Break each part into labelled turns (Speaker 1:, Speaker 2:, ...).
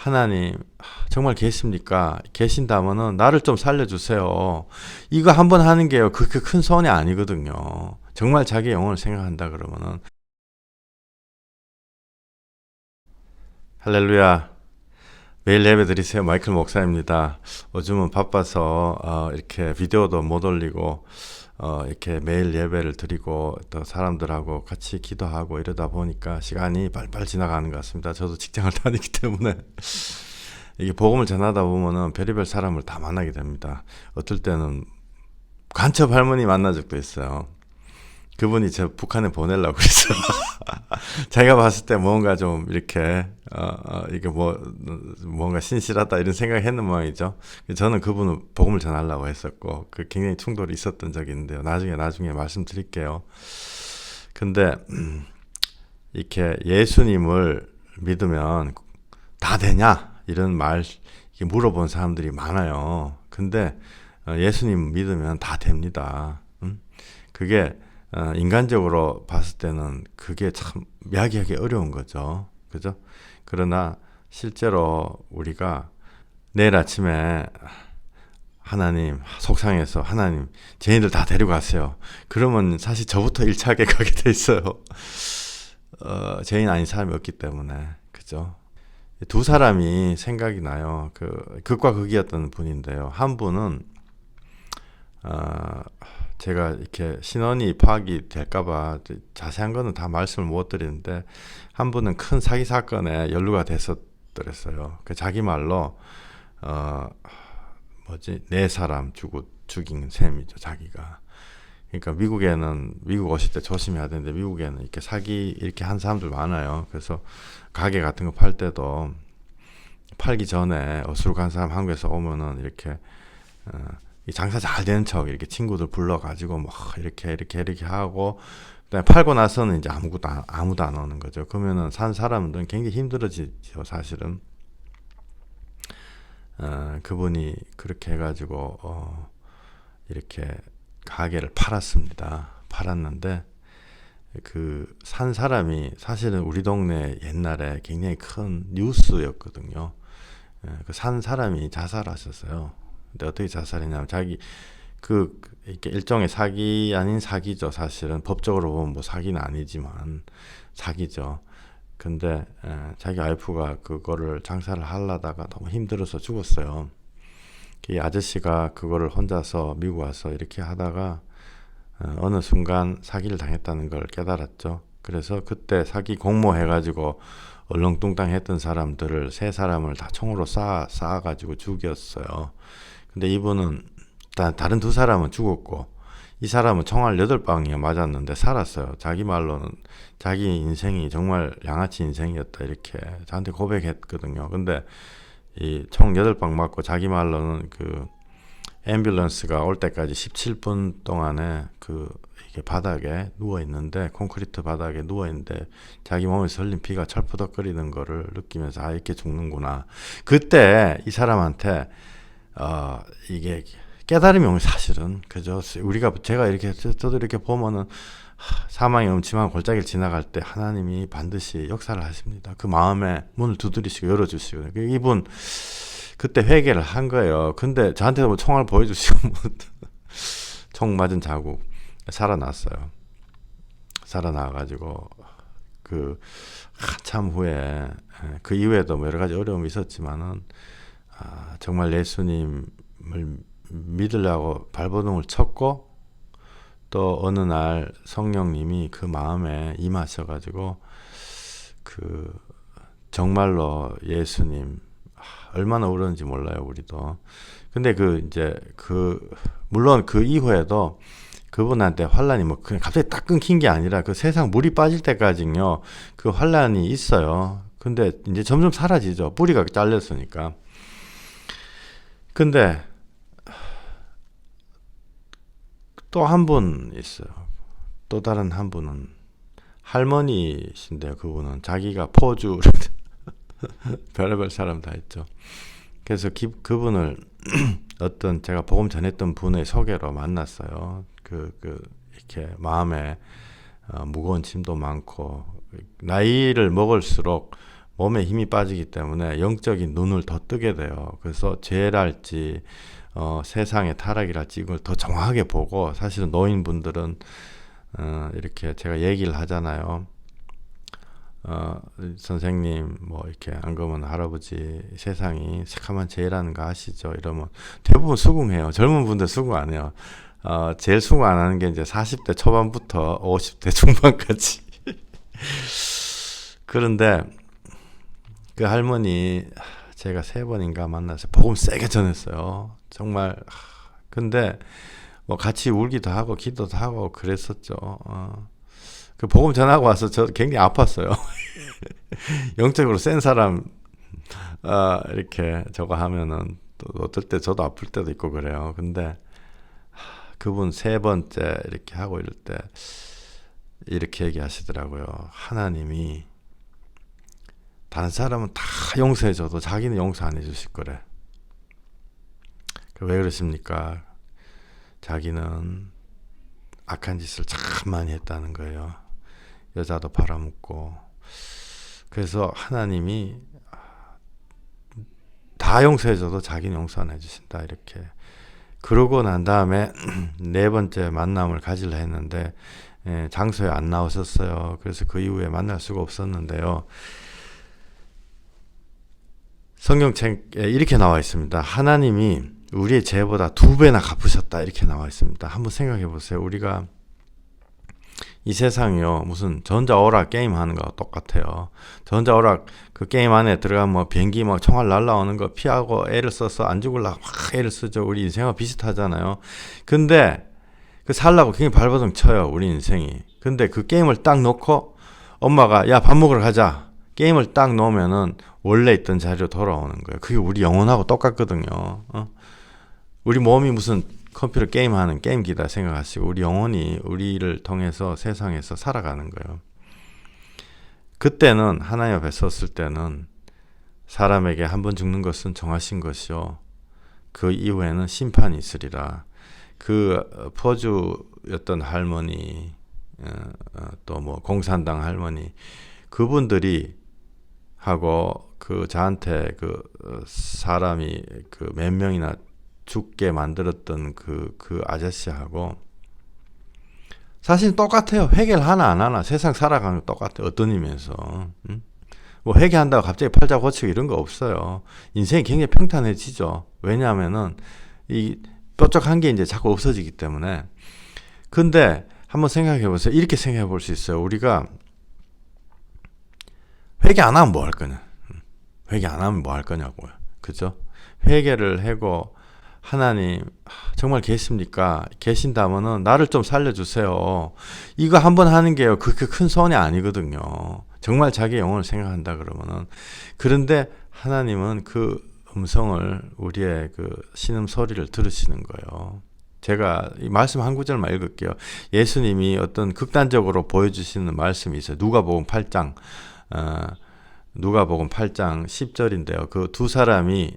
Speaker 1: 하나님 정말 계십니까? 계신다면은 나를 좀 살려주세요. 이거 한 번 하는 게요 그렇게 큰 소원이 아니거든요. 정말 자기 영혼을 생각한다 그러면은 할렐루야. 매일 예배 드리세요. 마이클 목사입니다. 요즘은 바빠서 어, 이렇게 비디오도 못 올리고 어, 이렇게 매일 예배를 드리고 또 사람들하고 같이 기도하고 이러다 보니까 시간이 빨빨 지나가는 것 같습니다. 저도 직장을 다니기 때문에 이게 복음을 전하다 보면은 별의별 사람을 다 만나게 됩니다. 어떨 때는 간첩 할머니 만난 적도 있어요. 그분이 저 북한에 보내려고 그랬어. 자기가 봤을 때 뭔가 좀 이렇게 어, 어 이게 뭐 뭔가 신실하다 이런 생각했는 모양이죠. 저는 그분을 복음을 전하려고 했었고 그 굉장히 충돌이 있었던 적이 있는데요. 나중에 나중에 말씀드릴게요. 근데 음, 이렇게 예수님을 믿으면 다 되냐 이런 말 물어본 사람들이 많아요. 근데 어, 예수님 믿으면 다 됩니다. 음? 그게 어, 인간적으로 봤을 때는 그게 참 이야기하기 어려운 거죠. 그죠? 그러나 실제로 우리가 내일 아침에 하나님 속상해서 하나님 죄인들 다 데리고 가세요. 그러면 사실 저부터 일차게 가게 돼 있어요. 어, 죄인 아닌 사람이 없기 때문에 그죠? 두 사람이 생각이 나요. 그 극과 극이었던 분인데요. 한 분은 어, 제가 이렇게 신원이 파악이 될까봐 자세한 거는 다 말씀을 못 드리는데 한 분은 큰 사기 사건에 연루가 됐었더랬어요. 그 자기 말로 어 뭐지 네 사람 죽고 죽인 셈이죠 자기가. 그러니까 미국에는 미국 오실 때 조심해야 되는데 미국에는 이렇게 사기 이렇게 한 사람들 많아요. 그래서 가게 같은 거 팔 때도 팔기 전에 어수룩한 사람 한국에서 오면은 이렇게 어, 장사 잘 되는 척 이렇게 친구들 불러가지고 뭐 이렇게 이렇게 이렇게 하고 그다음에 팔고 나서는 이제 아무것도 안, 아무도 안 오는 거죠. 그러면은 산 사람들은 굉장히 힘들어지죠, 사실은. 어, 그분이 그렇게 해가지고 어, 이렇게 가게를 팔았습니다. 팔았는데 그 산 사람이 사실은 우리 동네 옛날에 굉장히 큰 뉴스였거든요. 예, 그산 사람이 자살하셨어요. 근데 어떻게 자살했냐면 자기 그 이렇게 일종의 사기 아닌 사기죠. 사실은 법적으로 보면 뭐 사기는 아니지만 사기죠. 근데 에, 자기 와이프가 그거를 장사를 하려다가 너무 힘들어서 죽었어요. 이 아저씨가 그거를 혼자서 미국 와서 이렇게 하다가 어, 어느 순간 사기를 당했다는 걸 깨달았죠. 그래서 그때 사기 공모해가지고 얼렁뚱땅 했던 사람들을 세 사람을 다 총으로 쏴, 쏴가지고 죽였어요. 근데 이분은 다른 두 사람은 죽었고 이 사람은 총알 여덟 방이 맞았는데 살았어요. 자기 말로는 자기 인생이 정말 양아치 인생이었다 이렇게 저한테 고백했거든요. 근데 이 총 여덟 방 맞고 자기 말로는 그 앰뷸런스가 올 때까지 17분 동안에 그 이게 바닥에 누워 있는데 콘크리트 바닥에 누워 있는데 자기 몸에서 흘린 피가 철푸덕거리는 거를 느끼면서 아 이렇게 죽는구나. 그때 이 사람한테 어, 이게 깨달음이 오면 사실은 그죠. 우리가 제가 이렇게 저도 이렇게 보면은 사망의 음침한 골짜기를 지나갈 때 하나님이 반드시 역사를 하십니다. 그 마음에 문을 두드리시고 열어주시고 그 이분 그때 회개를 한 거예요. 근데 저한테 뭐 총알 보여주시고 뭐 총 맞은 자국 살아났어요. 살아나가지고 그 한참 후에 그 이후에도 뭐 여러 가지 어려움이 있었지만은 아, 정말 예수님을 믿으려고 발버둥을 쳤고 또 어느 날 성령님이 그 마음에 임하셔가지고 그 정말로 예수님 아, 얼마나 울었는지 몰라요 우리도. 근데 그 이제 그 물론 그 이후에도 그분한테 환란이 뭐 그냥 갑자기 딱 끊긴 게 아니라 그 세상 물이 빠질 때까지요 그 환란이 있어요. 근데 이제 점점 사라지죠. 뿌리가 잘렸으니까 근데 또 한 분 있어요. 또 다른 한 분은 할머니신데요. 그분은 자기가 포주 별의별 사람 다 있죠. 그래서 기, 그분을 어떤 제가 복음 전했던 분의 소개로 만났어요. 그, 그 이렇게 마음에 어, 무거운 짐도 많고 나이를 먹을수록 몸에 힘이 빠지기 때문에 영적인 눈을 더 뜨게 돼요. 그래서 죄랄지 어, 세상의 타락이랄지 이걸 더 정확하게 보고 사실은 노인분들은 어, 이렇게 제가 얘기를 하잖아요. 어, 선생님, 뭐, 이렇게, 안 그러면 할아버지 세상이 새카만 죄라는 거 아시죠? 이러면 대부분 수긍해요. 젊은 분들 수긍 안 해요. 어, 제일 수긍 안 하는 게 이제 40대 초반부터 50대 중반까지. 그런데 그 할머니 제가 세 번인가 만나서 복음 세게 전했어요. 정말 근데 뭐 같이 울기도 하고 기도도 하고 그랬었죠. 어. 그 복음 전하고 와서 저 굉장히 아팠어요. 영적으로 센 사람 어, 이렇게 저거 하면은 또 어떨 때 저도 아플 때도 있고 그래요. 근데 그분 세 번째 이렇게 하고 이럴 때 이렇게 얘기하시더라고요. 하나님이 다른 사람은 다 용서해줘도 자기는 용서 안 해주실 거래. 왜 그러십니까? 자기는 악한 짓을 참 많이 했다는 거예요. 여자도 팔아먹고. 그래서 하나님이 다 용서해줘도 자기는 용서 안 해주신다. 이렇게. 그러고 난 다음에 네 번째 만남을 가지려 했는데 예, 장소에 안 나오셨어요. 그래서 그 이후에 만날 수가 없었는데요. 성경책에 이렇게 나와 있습니다. 하나님이 우리의 죄보다 두 배나 갚으셨다. 이렇게 나와 있습니다. 한번 생각해 보세요. 우리가 이 세상이요. 무슨 전자오락 게임 하는 거 똑같아요. 전자오락 그 게임 안에 들어가면 뭐 비행기 막 총알 날라오는 거 피하고 애를 써서 안 죽을라 막 애를 쓰죠. 우리 인생과 비슷하잖아요. 근데 그 살라고 굉장히 발버둥 쳐요. 우리 인생이. 근데 그 게임을 딱 놓고 엄마가 야 밥 먹으러 가자. 게임을 딱 놓으면은 원래 있던 자리로 돌아오는 거예요. 그게 우리 영혼하고 똑같거든요. 어? 우리 몸이 무슨 컴퓨터 게임하는 게임기다 생각하시고 우리 영혼이 우리를 통해서 세상에서 살아가는 거예요. 그때는 하나님 앞에 섰을 때는 사람에게 한 번 죽는 것은 정하신 것이요. 그 이후에는 심판이 있으리라. 그 포주였던 할머니 어, 어, 또뭐 공산당 할머니 그분들이 하고 그 저한테 그 사람이 그 몇 명이나 죽게 만들었던 그, 그 아저씨하고 사실 똑같아요. 회개를 하나 안 하나 세상 살아가는 거 똑같아요. 어떤 의미에서. 음? 뭐 회개한다고 갑자기 팔자 고치고 이런 거 없어요. 인생이 굉장히 평탄해지죠. 왜냐하면은 이 뾰족한 게 이제 자꾸 없어지기 때문에. 근데 한번 생각해 보세요. 이렇게 생각해 볼 수 있어요. 우리가 회개 안 하면 뭐 할 거냐? 회개 안 하면 뭐 할 거냐고요. 그죠? 회개를 하고 하나님 정말 계십니까? 계신다면은 나를 좀 살려주세요. 이거 한 번 하는 게요 그렇게 큰 소원이 아니거든요. 정말 자기 영혼을 생각한다 그러면은 그런데 하나님은 그 음성을 우리의 그 신음 소리를 들으시는 거예요. 제가 이 말씀 한 구절만 읽을게요. 예수님이 어떤 극단적으로 보여주시는 말씀이 있어요. 누가복음 8장 어, 누가복음 8장 10절인데요. 그 두 사람이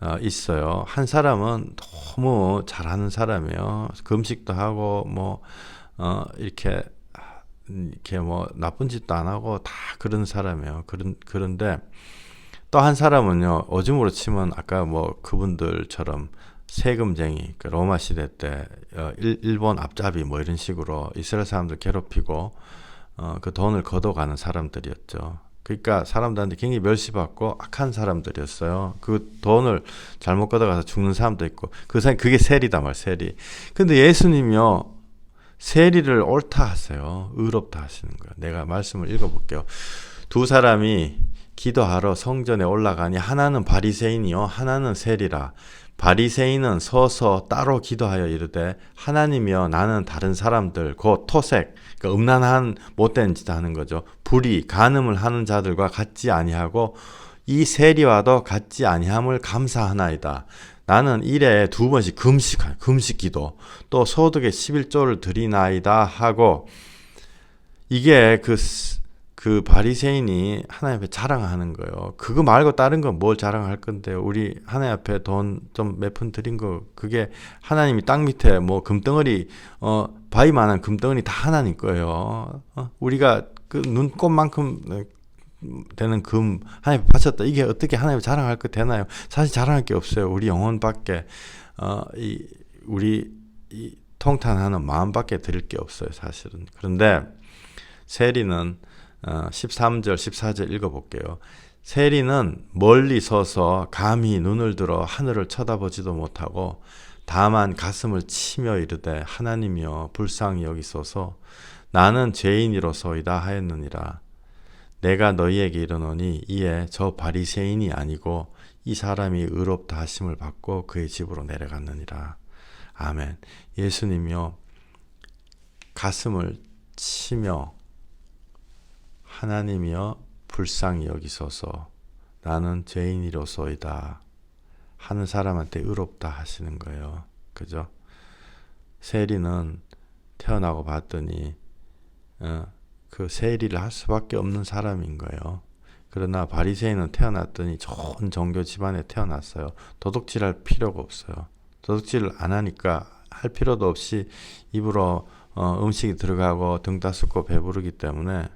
Speaker 1: 어, 있어요. 한 사람은 너무 잘하는 사람이에요. 금식도 하고 뭐 어, 이렇게 이렇게 뭐 나쁜 짓도 안 하고 다 그런 사람이에요. 그런 그런데 또 한 사람은요. 오줌으로 치면 아까 뭐 그분들처럼 세금쟁이 그 로마 시대 때 어, 일, 일본 앞잡이 뭐 이런 식으로 이스라엘 사람들 괴롭히고 어, 그 돈을 걷어가는 사람들이었죠. 그러니까 사람들한테 굉장히 멸시받고 악한 사람들이었어요. 그 돈을 잘못 걷어가서 죽는 사람도 있고 그 사람 그게 세리다 말 세리. 근데 예수님이요 세리를 옳다 하세요. 의롭다 하시는 거예요. 내가 말씀을 읽어볼게요. 두 사람이 기도하러 성전에 올라가니 하나는 바리새인이요 하나는 세리라. 바리새인은 서서 따로 기도하여 이르되 하나님이여 나는 다른 사람들 곧 토색 그러니까 음란한 못된 짓 하는 거죠. 불의 간음을 하는 자들과 같지 아니하고 이 세리와도 같지 아니함을 감사하나이다. 나는 일에 두 번씩 금식 금식 기도 또 소득의 11조를 드리나이다 하고 이게 그 그 바리새인이 하나님 앞에 자랑하는 거예요. 그거 말고 다른 건 뭘 자랑할 건데요. 우리 하나님 앞에 돈 좀 몇 푼 드린 거 그게 하나님이 땅 밑에 뭐 금덩어리 어 바위만한 금덩어리 다 하나님 거예요. 어? 우리가 그 눈꽃만큼 되는 금 하나님 바쳤다. 이게 어떻게 하나님 자랑할 거 되나요? 사실 자랑할 게 없어요. 우리 영혼밖에 어 이 우리 이 통탄하는 마음밖에 드릴 게 없어요. 사실은. 그런데 세리는 어 13절 14절 읽어 볼게요. 세리는 멀리 서서 감히 눈을 들어 하늘을 쳐다보지도 못하고 다만 가슴을 치며 이르되 하나님이여 불쌍히 여기소서. 나는 죄인이로소이다 하였느니라. 내가 너희에게 이르노니 이에 저 바리새인이 아니고 이 사람이 의롭다 하심을 받고 그의 집으로 내려갔느니라. 아멘. 예수님이여 가슴을 치며 하나님이여 불쌍히 여기소서 나는 죄인이로소이다 하는 사람한테 의롭다 하시는 거예요. 그죠? 세리는 태어나고 봤더니 어, 그 세리를 할 수밖에 없는 사람인 거예요. 그러나 바리새인은 태어났더니 좋은 종교 집안에 태어났어요. 도둑질할 필요가 없어요. 도둑질을 안 하니까 할 필요도 없이 입으로 어, 음식이 들어가고 등 따숩고 배부르기 때문에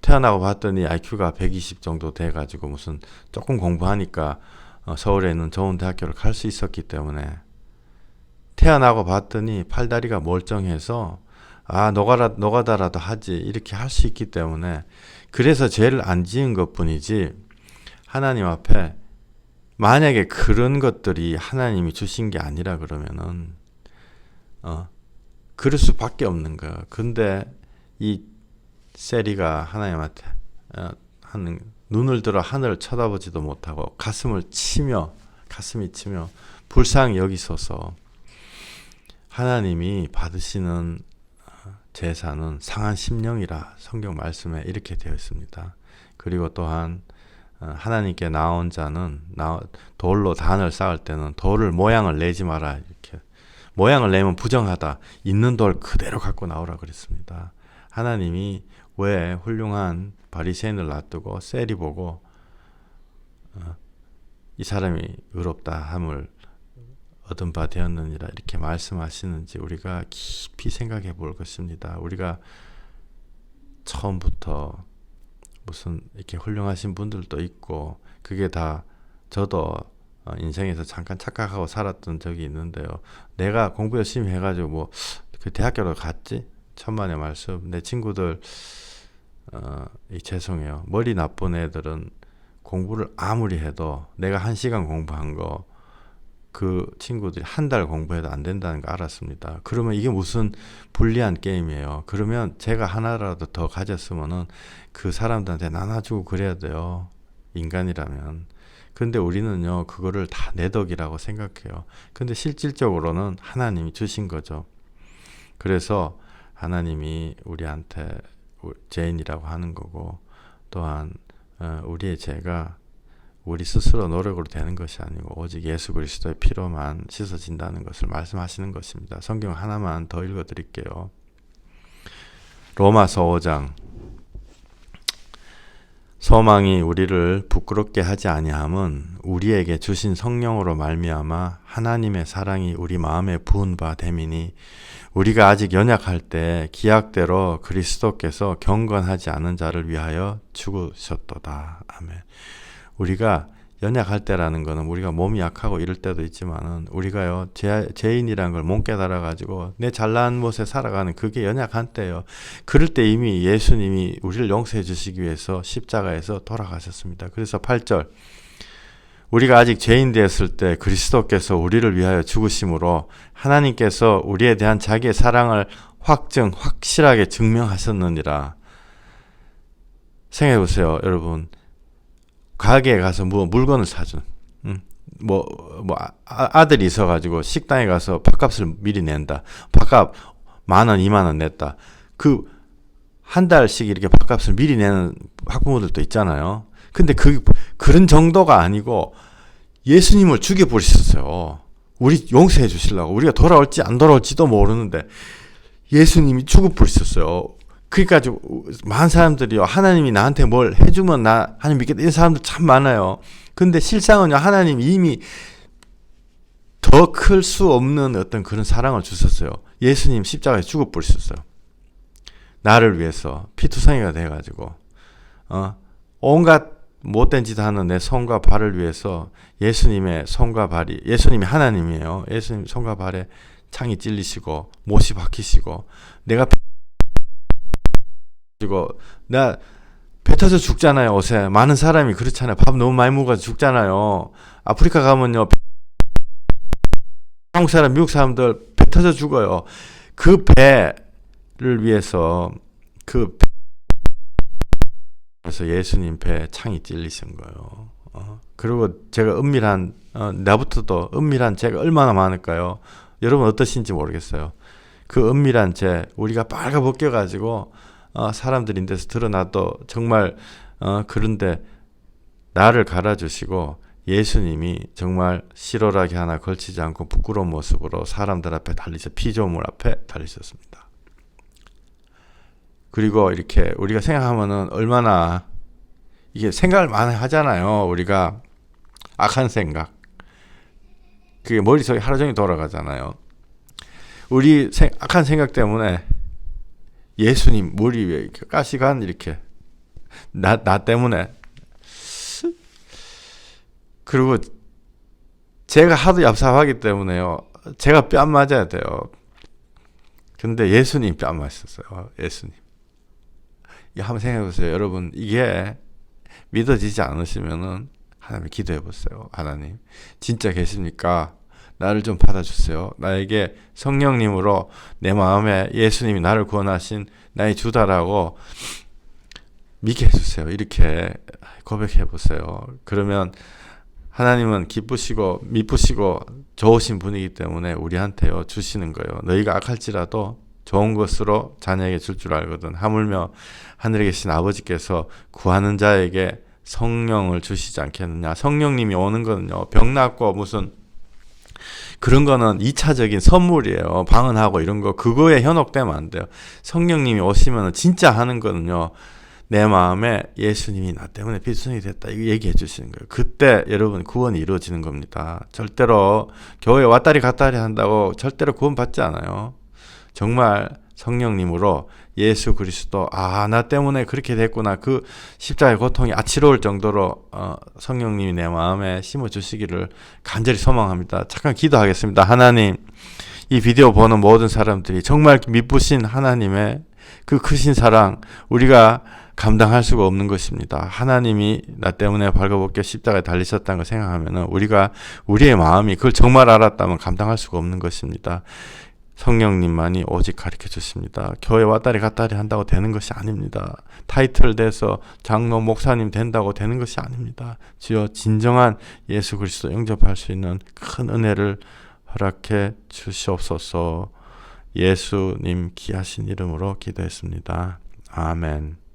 Speaker 1: 태어나고 봤더니 IQ가 120 정도 돼가지고 무슨 조금 공부하니까 어, 서울에 있는 좋은 대학교를 갈 수 있었기 때문에 태어나고 봤더니 팔다리가 멀쩡해서 아 노가라 노가다라도 하지 이렇게 할 수 있기 때문에 그래서 죄를 안 지은 것뿐이지 하나님 앞에 만약에 그런 것들이 하나님이 주신 게 아니라 그러면은 어 그럴 수밖에 없는 거야. 근데 이 세리가 하나님한테 어, 하는 눈을 들어 하늘을 쳐다보지도 못하고 가슴을 치며 가슴이 치며 불쌍히 여기소서 하나님이 받으시는 어, 제사는 상한 심령이라 성경 말씀에 이렇게 되어 있습니다. 그리고 또한 어, 하나님께 나온 자는 돌로 단을 쌓을 때는 돌을 모양을 내지 마라 이렇게 모양을 내면 부정하다 있는 돌 그대로 갖고 나오라 그랬습니다. 하나님이 왜 훌륭한 바리새인을 놔두고 셀이 보고 어, 이 사람이 의롭다 함을 얻은 바 되었느니라 이렇게 말씀하시는지 우리가 깊이 생각해 볼 것입니다. 우리가 처음부터 무슨 이렇게 훌륭하신 분들도 있고 그게 다 저도 어, 인생에서 잠깐 착각하고 살았던 적이 있는데요. 내가 공부 열심히 해가지고 뭐 그 대학교로 갔지 천만의 말씀 내 친구들 어, 이 죄송해요. 머리 나쁜 애들은 공부를 아무리 해도 내가 한 시간 공부한 거 그 친구들이 한 달 공부해도 안 된다는 거 알았습니다. 그러면 이게 무슨 불리한 게임이에요. 그러면 제가 하나라도 더 가졌으면은 그 사람들한테 나눠주고 그래야 돼요. 인간이라면. 근데 우리는요, 그거를 다 내 덕이라고 생각해요. 근데 실질적으로는 하나님이 주신 거죠. 그래서 하나님이 우리한테 죄인이라고 하는 거고 또한 어, 우리의 죄가 우리 스스로 노력으로 되는 것이 아니고 오직 예수 그리스도의 피로만 씻어진다는 것을 말씀하시는 것입니다. 성경 하나만 더 읽어 드릴게요. 로마서 5장 소망이 우리를 부끄럽게 하지 아니함은 우리에게 주신 성령으로 말미암아 하나님의 사랑이 우리 마음에 부은 바 됨이니 우리가 아직 연약할 때 기약대로 그리스도께서 경건하지 않은 자를 위하여 죽으셨도다. 아멘. 우리가 연약할 때라는 거는 우리가 몸이 약하고 이럴 때도 있지만은 우리가요 죄, 죄인이란 걸 못 깨달아 가지고 내 잘난 못에 살아가는 그게 연약한 때요. 그럴 때 이미 예수님이 우리를 용서해 주시기 위해서 십자가에서 돌아가셨습니다. 그래서 8절 우리가 아직 죄인 되었을 때 그리스도께서 우리를 위하여 죽으심으로 하나님께서 우리에 대한 자기의 사랑을 확증, 확실하게 증명하셨느니라. 생각해 보세요, 여러분. 가게에 가서 뭐 물건을 사준, 음, 뭐, 뭐, 아, 들이 있어가지고 식당에 가서 밥값을 미리 낸다. 밥값 만 원, 이만 원 냈다. 그, 한 달씩 이렇게 밥값을 미리 내는 학부모들도 있잖아요. 근데 그 그런 정도가 아니고 예수님을 죽여버리셨어요. 우리 용서해 주시려고 우리가 돌아올지 안 돌아올지도 모르는데 예수님이 죽어버리셨어요. 그러니까 많은 사람들이요 하나님이 나한테 뭘 해주면 나 하나님 믿겠다 이런 사람들 참 많아요. 근데 실상은요 하나님 이미 더 클 수 없는 어떤 그런 사랑을 주셨어요. 예수님 십자가에 죽어버리셨어요. 나를 위해서 피투성이가 돼가지고 어, 온갖 못된 짓 하는 내 손과 발을 위해서 예수님의 손과 발이 예수님이 하나님이에요. 예수님 손과 발에 창이 찔리시고 못이 박히시고 내가 그리고 나배 터져 죽잖아요. 옷에 많은 사람이 그렇잖아요. 밥 너무 많이 먹어 죽잖아요. 아프리카 가면요. 한국 사람, 미국 사람들 배 터져 죽어요. 그 배를 위해서 그 배- 그래서 예수님 배에 창이 찔리신 거예요. 어, 그리고 제가 은밀한 어, 나부터도 은밀한 죄가 얼마나 많을까요? 여러분 어떠신지 모르겠어요. 그 은밀한 죄 우리가 빨가 벗겨 가지고 어, 사람들 인 데서 드러나도 정말 어, 그런데 나를 갈아주시고 예수님이 정말 실오라기 하나 걸치지 않고 부끄러운 모습으로 사람들 앞에 달리셔 피조물 앞에 달리셨습니다. 그리고 이렇게 우리가 생각하면은 얼마나 이게 생각을 많이 하잖아요. 우리가 악한 생각. 그게 머릿속에 하루 종일 돌아가잖아요. 우리 생, 악한 생각 때문에 예수님 머리 위에 이렇게 가시관 이렇게 나, 나 때문에 그리고 제가 하도 얍삽하기 때문에요. 제가 뺨 맞아야 돼요. 근데 예수님 뺨 맞았어요. 예수님. 이 한번 생각해 보세요. 여러분, 이게 믿어지지 않으시면은 하나님 기도해 보세요. 하나님, 진짜 계십니까? 나를 좀 받아주세요. 나에게 성령님으로 내 마음에 예수님이 나를 구원하신 나의 주다라고 믿게 해주세요. 이렇게 고백해 보세요. 그러면 하나님은 기쁘시고 미쁘시고 좋으신 분이기 때문에 우리한테요 주시는 거예요. 너희가 악할지라도 좋은 것으로 자녀에게 줄 줄 알거든. 하물며 하늘에 계신 아버지께서 구하는 자에게 성령을 주시지 않겠느냐. 성령님이 오는 거는요. 병 낫고 무슨 그런 거는 2차적인 선물이에요. 방언하고 이런 거 그거에 현혹되면 안 돼요. 성령님이 오시면 진짜 하는 거는요. 내 마음에 예수님이 나 때문에 필승이 됐다. 이거 얘기해 주시는 거예요. 그때 여러분 구원이 이루어지는 겁니다. 절대로 교회 왔다리 갔다리 한다고 절대로 구원 받지 않아요. 정말 성령님으로 예수 그리스도 아 나 때문에 그렇게 됐구나 그 십자가의 고통이 아치러울 정도로 어, 성령님이 내 마음에 심어 주시기를 간절히 소망합니다. 잠깐 기도하겠습니다. 하나님 이 비디오 보는 모든 사람들이 정말 미쁘신 하나님의 그 크신 사랑 우리가 감당할 수가 없는 것입니다. 하나님이 나 때문에 발가벗겨 십자가에 달리셨다는 걸 생각하면 우리가 우리의 마음이 그걸 정말 알았다면 감당할 수가 없는 것입니다. 성령님만이 오직 가르쳐 주십니다. 교회 왔다리 갔다리 한다고 되는 것이 아닙니다. 타이틀 돼서 장로 목사님 된다고 되는 것이 아닙니다. 주여 진정한 예수 그리스도 영접할 수 있는 큰 은혜를 허락해 주시옵소서. 예수님 귀하신 이름으로 기도했습니다. 아멘.